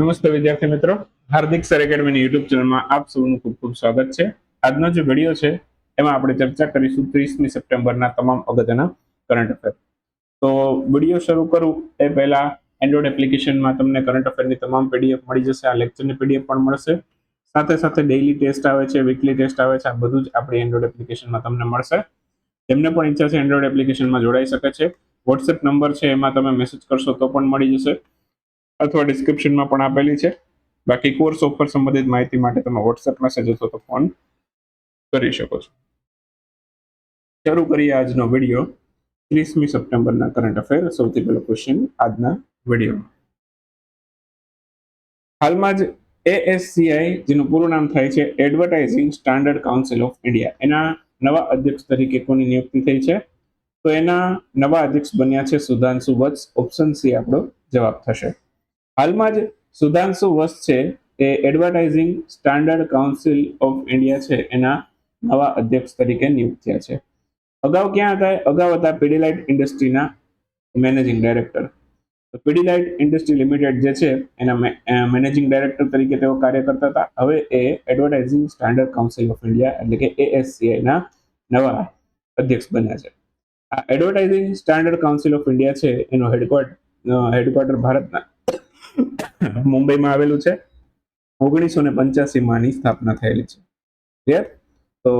નમસ્તે વિદ્યાર્થી મિત્રો. હાર્દિક સર એકેડમીની યુટ્યુબ ચેનલમાં આપ સૌનું ખૂબ ખૂબ સ્વાગત છે. આજનો જે વીડિયો છે, એમાં આપણે ચર્ચા કરીશું ત્રીસમી સપ્ટેમ્બરના તમામ અગત્યના કરંટ અફેર તો વીડિયો શરૂ કરું. એ પહેલા એન્ડ્રોઇડ એપ્લિકેશનમાં તમને કરંટ અફેરની તમામ પીડીએફ મળી જશે. આ લેક્ચરની પીડીએફ પણ મળશે. સાથે સાથે ડેઇલી ટેસ્ટ આવે છે વીકલી ટેસ્ટ આવે છે, આ બધું જ આપણી એન્ડ્રોઇડ એપ્લિકેશનમાં તમને મળશે. જેમને પણ ઈચ્છા છે એન્ડ્રોઇડ એપ્લિકેશનમાં જોડાઈ શકે છે. વોટ્સએપ નંબર છે, એમાં તમે મેસેજ કરશો તો પણ મળી જશે. અથવા ડિસ્ક્રિપ્શનમાં પણ આપેલી છે. બાકી કોર્સ ઓફર સંબંધિત માહિતી માટે તમે વોટ્સએપ મેસેજ અથવા તો ફોન કરી શકો છો. શરૂ કરીએ આજનો વીડિયો ત્રીસમી સપ્ટેમ્બરના કરંટ અફેર સૌથી પહેલો ક્વેશ્ચન આજના વિડીયોમાં હાલમાં જ એએસસીઆઈ જેનું પૂરું નામ થાય છે advertising standard council of India એના નવા અધ્યક્ષ તરીકે કોની નિયુક્તિ થઈ છે? તો એના નવા અધ્યક્ષ બન્યા છે સુધાંશુ વત્સ. ઓપ્શન સી આપણો જવાબ થશે. હાલમાં જ સુધાંશુ વત્સ છે, એ advertising standard council of India છે, એના નવા અધ્યક્ષ તરીકે નિયુક્ત થયા છે. અગાઉ ક્યાં હતા અગાઉ હતા Pidilite ઇન્ડસ્ટ્રીના managing director Pidilite industry limited જે છે, એના મેનેજિંગ ડાયરેક્ટર તરીકે તેઓ કાર્ય કરતા હતા. હવે એ advertising standard council of India એટલે કે એએસસીઆઈના નવા અધ્યક્ષ બન્યા છે. આ advertising standard council of India છે, એનો હેડક્વાર્ટર હેડક્વાર્ટર ભારતના મુંબઈમાં આવેલું છે. ઓગણીસો ને પંચ્યાસીમાં આની સ્થાપના થયેલી છે. ક્લિયર તો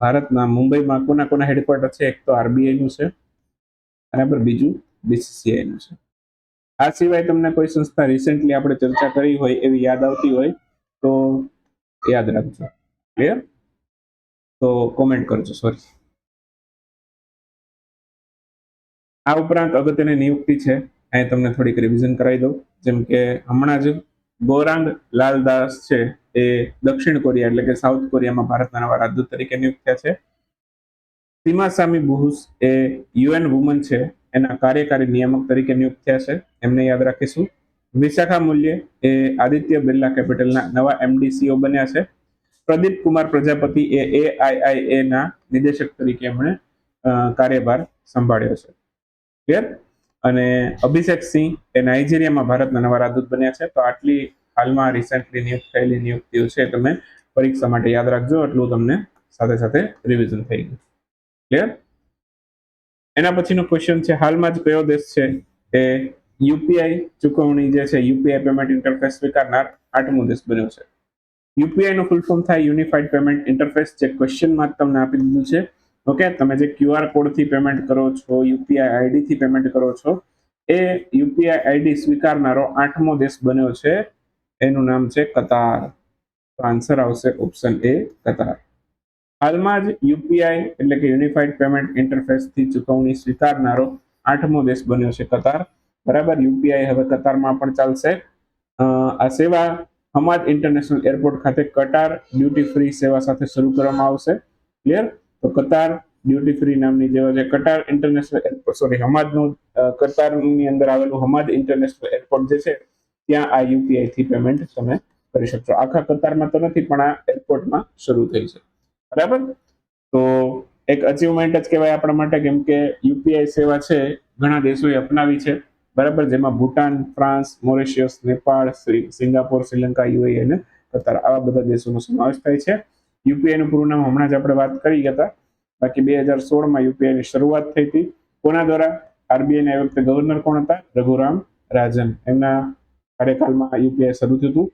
ભારતના મુંબઈમાં કોના કોના હેડક્વાર્ટર છે? એક તો આરબીઆઈનું છે. બરાબર? બીજું બીસીસીઆઈનું છે. આ સિવાય તમને કોઈ સંસ્થા રિસેન્ટલી આપણે ચર્ચા કરી હોય એવી યાદ આવતી હોય, તો યાદ રાખજો. ક્લિયર તો કોમેન્ટ કરજો સોરી આ ઉપરાંત અગત્યની નિયુક્તિ છે. અહીં તમને થોડીક રિવિઝન કરાવી દઉં. જેમ કે હમણાં જ ગૌરાંગ લાલદાસ છે એ દક્ષિણ કોરિયા એટલે કે સાઉથ કોરિયામાં ભારતના નવા રાજદૂત તરીકે નિયુક્ત થયા છે. સીમા સામી બુહુસ એ યુએન વુમન છે, એના કાર્યકારી નિયામક તરીકે નિયુક્ત થયા છે. એમને યાદ રાખીશું. વિશાખા મૂલ્ય એ આદિત્ય બિરલા કેપિટલના નવા એમડીસીઓ બન્યા છે. પ્રદીપ કુમાર પ્રજાપતિ એ એઆઈઆઈએ ના નિદેશક તરીકે એમણે કાર્યભાર સંભાળ્યો છે. ક્લિયર અને અભિષેક સિંહ એ નાઇજીરિયામાં ભારતના નવા રાજદૂત બન્યા છે. તો આટલી હાલમાં રિસેન્ટલી નિયુક્ત થયેલી નિયુક્તિઓ છે તમે પરીક્ષા માટે યાદ રાખજો. એટલું તમને સાથે સાથે રિવિઝન થઈ ગયું. ક્લિયર એના પછીનો ક્વેશ્ચન છે, હાલમાં જ કયો દેશ છે એ યુપીઆઈ ચૂકવણી જે છે યુપીઆઈ પેમેન્ટ ઇન્ટરફેસ સ્વીકારનાર આઠમો દેશ બન્યો છે. યુપીઆઈ નું ફૂલ ફોર્મ થાય યુનિફાઈડ પેમેન્ટ ઇન્ટરફેસ જે ક્વેશ્ચન માર્ક તમને આપી દીધું છે. ઓકે તમે જે ક્યુઆર કોડથી પેમેન્ટ કરો છો યુપીઆઈ આઈડીથી પેમેન્ટ કરો છો, એ યુપીઆઈ આઈડી સ્વીકારનારો આઠમો દેશ બન્યો છે. એનું નામ છે કતાર. તો આન્સર આવશે ઓપ્શન એ કતાર. હાલમાં જ યુપીઆઈ એટલે કે યુનિફાઈડ પેમેન્ટ ઇન્ટરફેસથી ચૂકવણી સ્વીકારનારો આઠમો દેશ બન્યો છે કતાર. બરાબર? યુપીઆઈ હવે કતારમાં પણ ચાલશે. આ સેવા હમાદ ઇન્ટરનેશનલ એરપોર્ટ ખાતે કટાર ડ્યુટી ફ્રી સેવા સાથે શરૂ કરવામાં આવશે. ક્લિયર તો કતાર ડ્યુટી ફ્રી નામની જેવા છે કટાર ઇન્ટરનેશનલ એરપોર્ટ સોરી હમાદનું કતારની અંદર આવેલું હમાદ ઇન્ટરનેશનલ એરપોર્ટ જે છે, ત્યાં આ યુપીઆઈ થી પેમેન્ટ તમે કરી શકશો. આખા કતારમાં તો નથી, પણ આ એરપોર્ટમાં શરૂ થઈ છે. બરાબર? તો એક અચીવમેન્ટ જ કહેવાય આપણા માટે, કેમ કે યુપીઆઈ સેવા છે, ઘણા દેશોએ અપનાવી છે. બરાબર? જેમાં Bhutan, France, Mauritius, Nepal Singapore, Sri Lanka, UAE અને કતાર, આવા બધા દેશોનો સમાવેશ થાય છે. યુપીઆઈ નું પૂરું નામ હમણાં જ આપણે વાત કરી હતા. બાકી બે હજાર સોળમાં યુપીઆઈની શરૂઆત થઈ હતી. કોના દ્વારા? આરબીઆઈના એ વખતે ગવર્નર કોણ હતા? રઘુરામ રાજન. એમના કાર્યકાળમાં યુપીઆઈ શરૂ થયું હતું.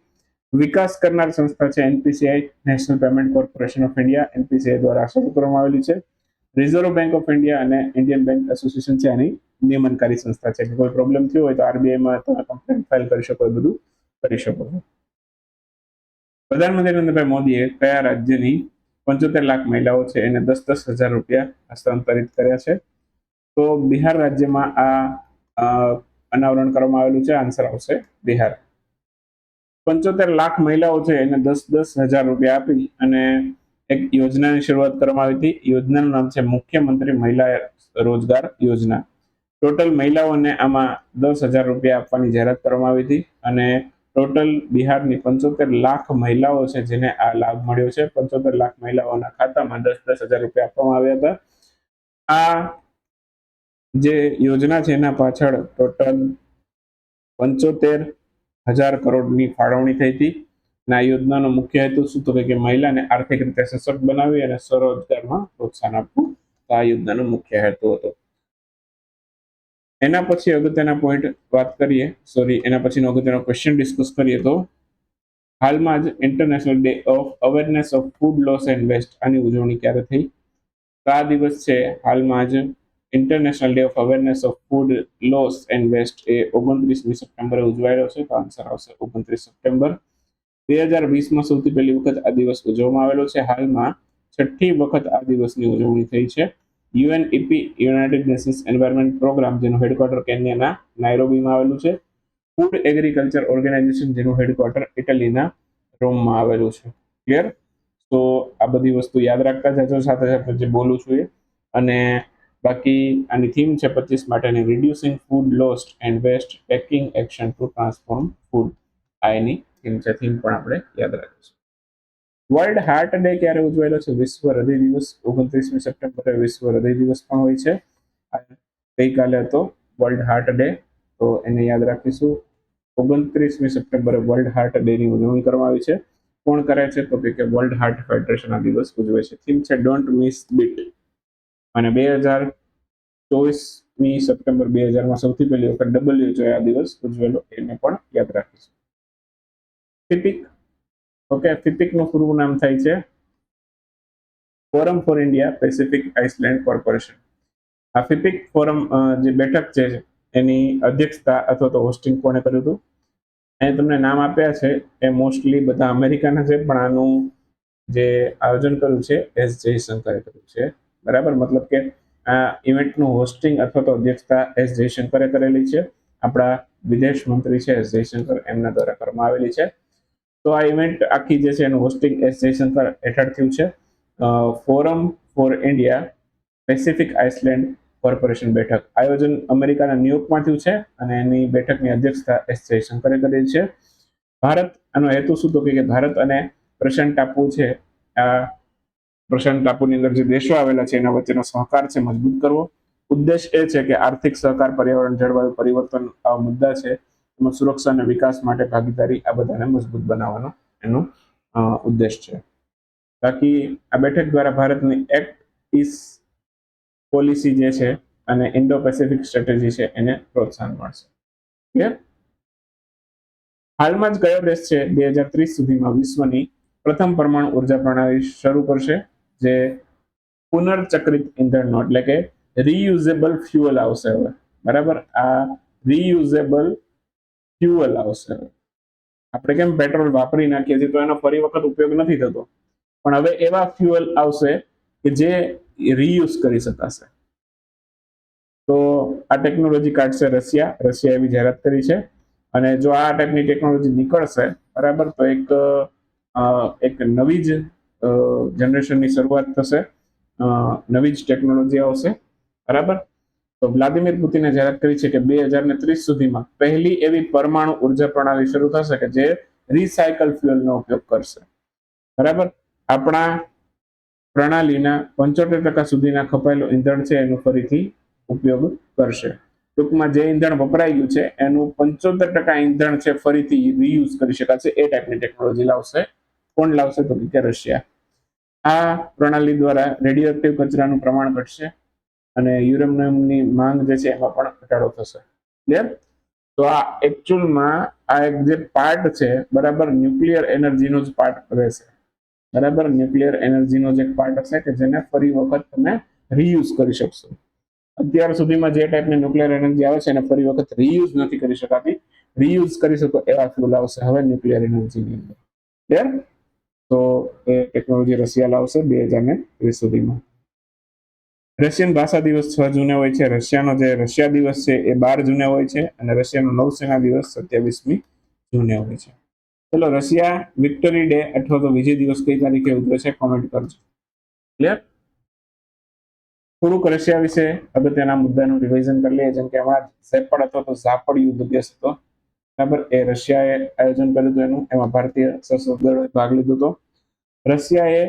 વિકાસ કરનાર સંસ્થા છે NPCI national payment corporation of India NPCI દ્વારા શરૂ કરવામાં આવેલી છે. રિઝર્વ બેંક ઓફ ઇન્ડિયા અને ઇન્ડિયન બેંક એસોસિએશન છે આની નિયમનકારી સંસ્થા છે. કોઈ પ્રોબ્લેમ થયો હોય તો આરબીઆઈમાં તમે કમ્પ્લેન ફાઇલ કરી શકો, એ બધું કરી શકો છો. પ્રધાનમંત્રી નરેન્દ્રભાઈ મોદીએ કયા રાજ્યની પંચોતેર લાખ મહિલાઓ છે એને દસ દસ હજાર રૂપિયા હસ્તાંતરિત કર્યા છે? તો બિહાર રાજ્યમાં આ અનાવરણ કરવામાં આવેલું છે? આન્સર આવશે બિહાર. પંચોતેર લાખ મહિલાઓ છે એને દસ દસ હજાર રૂપિયા આપી અને એક યોજનાની શરૂઆત કરવામાં આવી હતી. યોજનાનું નામ છે મુખ્યમંત્રી મહિલા રોજગાર યોજના. ટોટલ મહિલાઓને આમાં દસ હજાર રૂપિયા આપવાની જાહેરાત કરવામાં આવી હતી અને ટોટલ બિહારની પંચોતેર લાખ મહિલાઓ છે જેને આ લાભ મળ્યો છે. પંચોતેર લાખ મહિલાઓના ખાતામાં દસ દસ હજાર રૂપિયા આપવામાં આવ્યા હતા. આ જે યોજના છે એના પાછળ ટોટલ પંચોતેર હજાર કરોડની ફાળવણી થઈ હતી. અને આ યોજનાનો મુખ્ય હેતુ શું તો કે મહિલાને આર્થિક રીતે સશક્ત બનાવી અને સ્વરોજગારમાં પ્રોત્સાહન આપવું. આ યોજનાનો મુખ્ય હેતુ હતો. એના પછી અગત્યના પોઈન્ટ વાત કરીએ સોરી એના પછીનો અગત્યનો ક્વેશ્ચન ડિસ્કસ કરીએ તો, હાલમાં જ international day of awareness of food loss and waste આની ઉજવણી ક્યારે થઈ? તો આ દિવસ છે હાલમાં જ international day of awareness of food loss and waste એ ઓગણત્રીસમી સપ્ટેમ્બરે ઉજવાયેલો છે. તો આન્સર આવશે ઓગણત્રીસ સપ્ટેમ્બર. બે હજાર વીસમાં સૌથી પહેલી વખત આ દિવસ ઉજવવામાં આવેલો છે. હાલમાં છઠ્ઠી વખત આ દિવસની ઉજવણી થઈ છે. UNEP, united nations environment programme, જેનું હેડક્વાર્ટર કેન્યાના નાયરોબીમાં આવેલું છે. ફૂડ એગ્રીકલ્ચર ઓર્ગેનાઇઝેશન, જેનું હેડક્વાર્ટર ઇટલીના રોમમાં આવેલું છે. ક્લિયર તો આ બધી વસ્તુ યાદ રાખતા જજો, સાથે સાથે જે બોલું છું એ. અને બાકી આની થીમ છે પચીસ માટેની reducing food lost and waste taking action to transform food આ એની થીમ છે, થીમ પણ આપણે યાદ રાખીશું. વર્લ્ડ હાર્ટ ડે ક્યારે ઉજવાયેલો છે? વિશ્વ હૃદય દિવસ, ઓગણત્રીસમી સપ્ટેમ્બરે વિશ્વ હૃદય દિવસ પણ હોય છે. ગઈકાલે હતો વર્લ્ડ હાર્ટ ડે તો એને યાદ રાખીશું. ઓગણત્રીસમી સપ્ટેમ્બરે વર્લ્ડ હાર્ટ ડે ની ઉજવણી કરવામાં આવી છે. કોણ કરે છે? તો કે વર્લ્ડ હાર્ટ ફેડરેશન આ દિવસ ઉજવે છે. થીમ છે ડોન્ટ મિસ બીટ અને બે હજાર ચોવીસમી સપ્ટેમ્બર બે હજારમાં સૌથી પહેલી વખત ડબલ્યુએચઓ આ દિવસ ઉજવેલો, એને પણ યાદ રાખીશું. ઓકે ફિપિકનું પૂરું નામ થાય છે forum for India pacific island corporation આ ફિપિક ફોરમ જે બેઠક છે, એની અધ્યક્ષતા અથવા તો હોસ્ટિંગ કોણે કર્યું હતું? એ તમને નામ આપ્યા છે, એ મોસ્ટલી બધા અમેરિકાના છે, પણ આનું જે આયોજન કર્યું છે, એસ જયશંકરે કર્યું છે. બરાબર? મતલબ કે આ ઇવેન્ટનું હોસ્ટિંગ અથવા તો અધ્યક્ષતા એસ જયશંકરે કરેલી છે. આપણા વિદેશ મંત્રી છે એસ જયશંકર, એમના દ્વારા કરવામાં આવેલી છે. તો આ ઇવેન્ટ આખી જે છે એનું હોસ્ટિંગ એસ જયશંકર હેઠળ થયું છે. Forum for India pacific island corporation બેઠક. આયોજન અમેરિકાના ન્યુયોર્કમાં થયું છે અને એની બેઠકની અધ્યક્ષતા એસ જયશંકરે કરી છે. ભારત, આનો હેતુ શું તો કે ભારત અને પ્રશાંત ટાપુ છે, આ પ્રશાંત ટાપુની અંદર જે દેશો આવેલા છે એના વચ્ચેનો સહકાર છે, મજબૂત કરવો. ઉદ્દેશ એ છે કે આર્થિક સહકાર, પર્યાવરણ, જળવાયુ પરિવર્તન આ મુદ્દા છે એમાં સુરક્ષા અને વિકાસ માટે ભાગીદારી આ બધાને મજબૂત બનાવવાનો એનો ઉદ્દેશ છે. બાકી આ બેઠક દ્વારા ભારતની એક્ટ ઇસ પોલિસી જે છે અને ઇન્ડો પેસિફિક સ્ટ્રેટેજી છે એને પ્રોત્સાહન મળશે. હાલમાં જ કયો દેશ છે બે હજાર ત્રીસ સુધીમાં વિશ્વની પ્રથમ પરમાણુ ઊર્જા પ્રણાલી શરૂ કરશે, જે પુનર્ચક્રિત ઇંધણનો, એટલે કે રીયુઝેબલ ફ્યુઅલ આવશે હવે. બરાબર? આ રીયુઝેબલ ફ્યુઅલ આવશે આપણે કેમ પેટ્રોલ વાપરી નાખીએ છીએ તો એનો ફરી વખત ઉપયોગ નથી થતો. પણ હવે એવા ફ્યુઅલ આવશે કે જે રીયુઝ કરી શકાશે. તો આ ટેકનોલોજી કાઢશે રશિયા. રશિયા એવી જાહેરાત કરી છે. અને જો આ ટાઈપની ટેકનોલોજી નીકળશે, બરાબર, તો એક એક નવી જ જનરેશનની શરૂઆત થશે. નવી જ ટેકનોલોજી આવશે. બરાબર? તો વ્લાદિમીર પુતિને જાહેરાત કરી છે કે બે હજાર ને ત્રીસ સુધીમાં પહેલી એવી પરમાણુ ઊર્જા પ્રણાલી શરૂ થશે કે જે રિસાયકલ ફ્યુઅલનો ઉપયોગ કરશે. બરાબર? આપણા પ્રણાલીના પંચોતેર ટકા સુધીના ખપાયેલું ઈંધણ છે, એનો ફરીથી ઉપયોગ કરશે. ટૂંકમાં જે ઈંધણ વપરાઈ ગયું છે, એનું પંચોતેર ટકા ઈંધણ છે, ફરીથી રીયુઝ કરી શકાશે. એ ટાઈપની ટેકનોલોજી લાવશે. કોણ લાવશે તો કે રશિયા. આ પ્રણાલી દ્વારા રેડિયો એક્ટિવ કચરાનું પ્રમાણ ઘટશે. અને યુરેનિયમની માંગ જે છે એમાં પણ ઘટાડો થશે. ક્લિયર તો આ એકચ્યુઅલમાં આ એક જે પાર્ટ છે, બરાબર ન્યુક્લિયર એનર્જીનો જ પાર્ટ રહેશે. બરાબર? ન્યુક્લિયર એનર્જીનો જે પાર્ટ હશે કે જેને ફરી વખત તમે રીયુઝ કરી શકશો. અત્યાર સુધીમાં જે ટાઈપની ન્યુક્લિયર એનર્જી આવે છે એને ફરી વખત રીયુઝ નથી કરી શકાતી. રીયુઝ કરી શકો એવા ફ્યુલ આવશે હવે ન્યુક્લિયર એનર્જીની અંદર. ક્લિયર તો એ ટેકનોલોજી રશિયા લાવશે બે હજાર ને વીસ સુધીમાં. રશિયન ભાષા દિવસ છ જૂને હોય છે. રશિયાનો જે રશિયા દિવસ છે એ બાર જૂને હોય છે અને રશિયાનો નૌસેના દિવસ સત્યાવીસમી જૂને હોય છે. ચલો, રશિયા વિક્ટરી ડે અથવા તો વિજય દિવસ કઈ તારીખે ઉજવે છે? કોમેન્ટ કરજો. ક્લિયર? થોડુંક રશિયા વિશે અગત્યના મુદ્દાનું રિવિઝન કરી લઈએ. જેમ કે હમણાં ઝેપડ હતો તો ઝાપડ યુદ્ધ અભ્યાસ હતો. બરાબર? એ રશિયાએ આયોજન કર્યું હતું એનું. એમાં ભારતીય સશસ્ત્ર દળોએ ભાગ લીધો હતો. રશિયાએ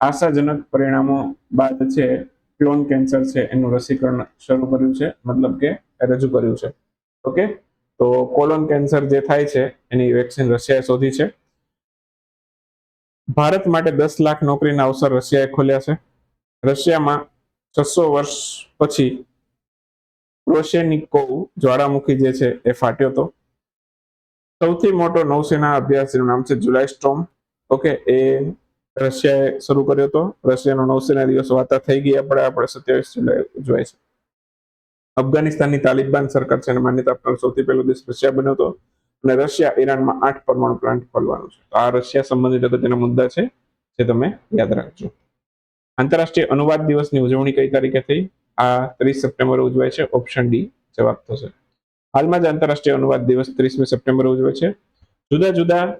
આશાજનક પરિણામો બાદ છે ક્લોન કેન્સર છે, એનું રસીકરણ શરૂ કર્યું છે, મતલબ કે રજૂ કર્યું છે. ઓકે તો કોલોન કેન્સર જે થાય છે, એની વેક્સિન રશિયાએ શોધી છે. ભારત માટે દસ લાખ નોકરીના અવસર રશિયાએ ખોલ્યા છે. રશિયામાં છસો વર્ષ પછી ક્રોશેનિકોવ જ્વાળામુખી જે છે, એ ફાટ્યો હતો. સૌથી મોટો નૌસેના અભ્યાસનું નામ છે, જુલાઈ સ્ટોમ ઓકે એ રશિયાએ શરૂ કર્યો હતો. રશિયાનો નવસેના દિવસ વાતા થઈ ગયા આપણે આપણે સત્યાવીસ જુલાઈ ઉજવાય છે. અફઘાનિસ્તાનની તાલિબાન સરકાર છે માન્યતા આપનાર સૌથી પહેલો દેશ રશિયા બન્યો હતો. અને રશિયા ઈરાનમાં આઠ પરમાણુ પ્લાન્ટ ખોલવાનું છે. તો આ રશિયા સંબંધિત અગત્યના મુદ્દા છે, જે તમે યાદ રાખજો. આંતરરાષ્ટ્રીય અનુવાદ દિવસની ઉજવણી કઈ તારીખે થઈ? આ ત્રીસ સપ્ટેમ્બર ઉજવાય છે. ઓપ્શન ડી જવાબ થશે. હાલમાં જ આંતરરાષ્ટ્રીય અનુવાદ દિવસ ત્રીસમી સપ્ટેમ્બર ઉજવે છે. જુદા જુદા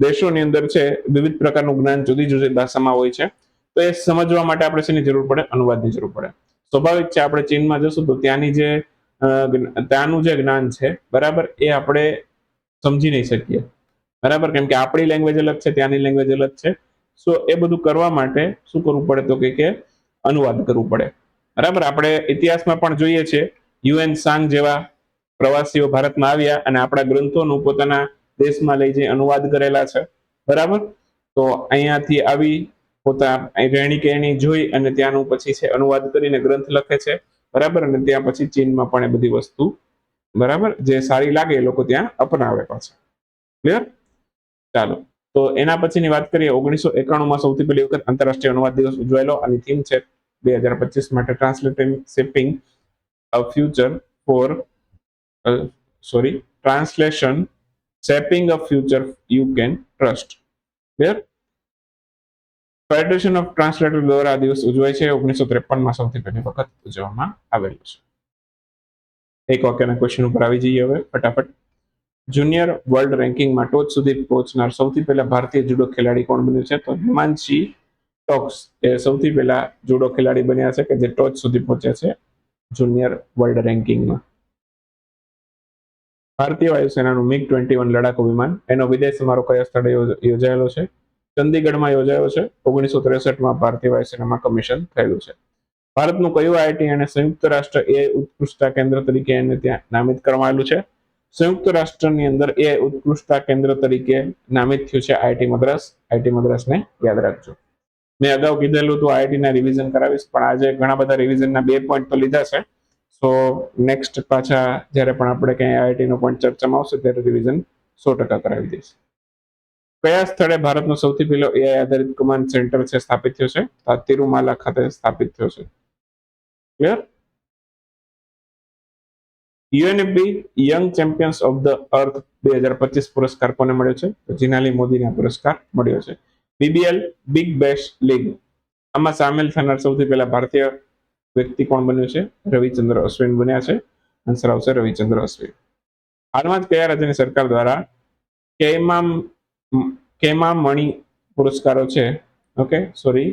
દેશોની અંદર છે, વિવિધ પ્રકારનું જ્ઞાન જુદી જુદી ભાષામાં હોય છે. તો એ સમજવા માટે આપણે શેની જરૂર પડે? અનુવાદની જરૂર પડે. સ્વાભાવિક છે, આપણે ચીનમાં જશું તો ત્યાંની જે ત્યાંનું જે જ્ઞાન છે, બરાબર, એ આપણે સમજી નહીં શકીએ. બરાબર? કેમ કે આપણી લેંગ્વેજ અલગ છે, ત્યાંની લેંગ્વેજ અલગ છે. સો એ બધું કરવા માટે શું કરવું પડે તો કે અનુવાદ કરવું પડે. બરાબર? આપણે ઇતિહાસમાં પણ જોઈએ છે, યુએન સાંગ જેવા પ્રવાસીઓ ભારતમાં આવ્યા અને આપણા ગ્રંથોનું પોતાના દેશમાં લઈ જઈ અનુવાદ કરેલા છે. બરાબર? તો અહીંયાથી આવી પોતા રહેણી કહેણી જોઈ અને ત્યાંનું પછી છે અનુવાદ કરીને ગ્રંથ લખે છે. બરાબર? અને ત્યાં પછી ચીનમાં પણ એ બધી વસ્તુ બરાબર? જે સારી લાગે એ લોકો ત્યાં અપનાવે પાછા. ક્લિયર ચાલો. તો એના પછીની વાત કરીએ. ઓગણીસો એકાણુંમાં સૌથી પહેલી વખત આંતરરાષ્ટ્રીય અનુવાદ દિવસ ઉજવાયેલો આની થીમ છે બે હજાર પચીસ માટે translating shipping a future for sorry translation shaping a future you can trust clear? Federation of translator દ્વારા આ દિવસ ઉજવાય છે. ઓગણીસો ત્રેપનમાં સૌથી પહેલી વખત ઉજવવામાં આવેલો છે. એક વાક્યના ક્વેશ્ચન ઉપર આવી જઈએ હવે, ફટાફટ. જુનિયર વર્લ્ડ રેન્કિંગમાં ટોચ સુધી પહોંચનાર સૌથી પહેલા ભારતીય જુડો ખેલાડી કોણ બન્યું છે? તો હિમાંશી ટોક્સ. એ સૌથી પહેલા જુડો ખેલાડી બન્યા છે કે જે ટોચ સુધી પહોંચ્યા છે જુનિયર વર્લ્ડ રેન્કિંગમાં ભારતીય વાયુસેનાનું મિગ ટ્વેન્ટી વન લડાકુ વિમાન. એનો વિદેશ સમારોહ કયા સ્થળે યોજ- યોજાયેલો છે? ચંદીગઢમાં યોજાયો છે. ઓગણીસો ત્રેસઠમાં ભારતીય વાયુસેનામાં કમિશન થયેલું છે. ભારતનું કયું આઈઆઈટી અને સંયુક્ત રાષ્ટ્ર એ ઉત્કૃષ્ટતા કેન્દ્ર તરીકે એને ત્યાં નામિત કરવામાં આવેલું છે? સંયુક્ત રાષ્ટ્રની અંદર એ ઉત્કૃષ્ટતા કેન્દ્ર તરીકે નામિત થયું છે આઈટી મદ્રાસ. આઈટી મદ્રાસને યાદ રાખજો. મેં અગાઉ કીધેલું તો આઈઆઈટીના રિવિઝન કરાવીશ, પણ આજે ઘણા બધા રિવિઝનના બે પોઈન્ટ તો લીધા છે. સો નેક્સ્ટ પાછા જ્યારે પણ આપણે ક્યાંય આઈઆઈટીનો પણ ચર્ચામાં આવશે ત્યારે રિવિઝન સો ટકા કરાવી દઈશ. કયા સ્થળે ભારતનો સૌથી પહેલો એઆઈ આધારિત કમાન્ડ સેન્ટર છે સ્થાપિત થયો છે? તિરુમાલા ખાતે સ્થાપિત થયો છે. Clear UNFB young champions of the earth બે હજાર પચીસ પુરસ્કાર કોને મળ્યો છે? તો જીનાલી મોદીને પુરસ્કાર મળ્યો છે. બીબીએલ બિગ બેશ લીગ આમાં સામેલ થનાર સૌથી પહેલા ભારતીય વ્યક્તિ કોણ બન્યું છે? રવિચંદ્ર અશ્વિન બન્યા છે. આન્સર આવશે રવિચંદ્ર અશ્વિન. હાલમાં જ કયા રાજ્યની સરકાર દ્વારા કેમામ કેમા મણી પુરસ્કારો છે? ઓકે સોરી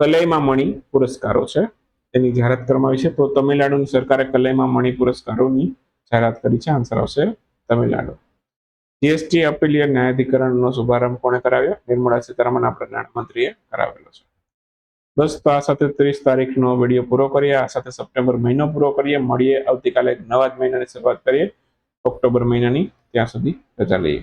કલૈમા મણી પુરસ્કારો છે. એની જાહેરાત કરવામાં આવી છે. તો તમિલનાડુની સરકારે કલૈમા મણી પુરસ્કારોની જાહેરાત કરી છે. આન્સર આવશે તમિલનાડુ. જીએસટી અપીલીય ન્યાયાધિકરણનો શુભારંભ કોણે કરાવ્યો? નિર્મળા સીતારામન આપણા નાણામંત્રીએ કરાવેલો છે. બસ તો આ સાથે ત્રીસ તારીખનો વીડિયો પૂરો કરીએ. આ સાથે સપ્ટેમ્બર મહિનો પૂરો કરીએ. મળીએ આવતીકાલે નવા જ મહિનાની શરૂઆત કરીએ. ઓક્ટોબર મહિનાની ત્યાં સુધી રજા લઈએ.